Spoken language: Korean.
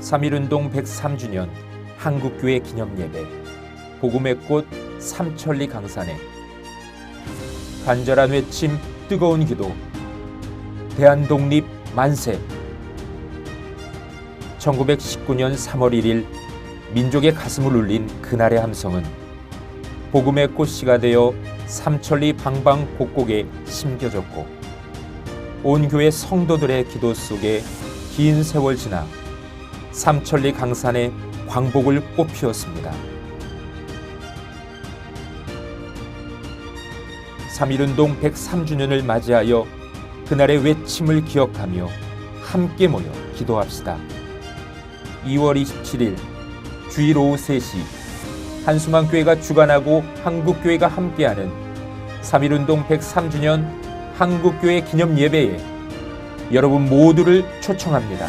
3.1운동 103주년 한국교회 기념예배 복음의 꽃 삼천리 강산에 간절한 외침 뜨거운 기도 대한독립 만세. 1919년 3월 1일 민족의 가슴을 울린 그날의 함성은 복음의 꽃씨가 되어 삼천리 방방곡곡에 심겨졌고 온 교회 성도들의 기도 속에 긴 세월 지나 삼천리 강산에 광복을 꽃피웠습니다. 3.1운동 103주년을 맞이하여 그날의 외침을 기억하며 함께 모여 기도합시다. 2월 27일 주일 오후 3시 한수만 교회가 주관하고 한국교회가 함께하는 3.1운동 103주년 한국교회 기념 예배에 여러분 모두를 초청합니다.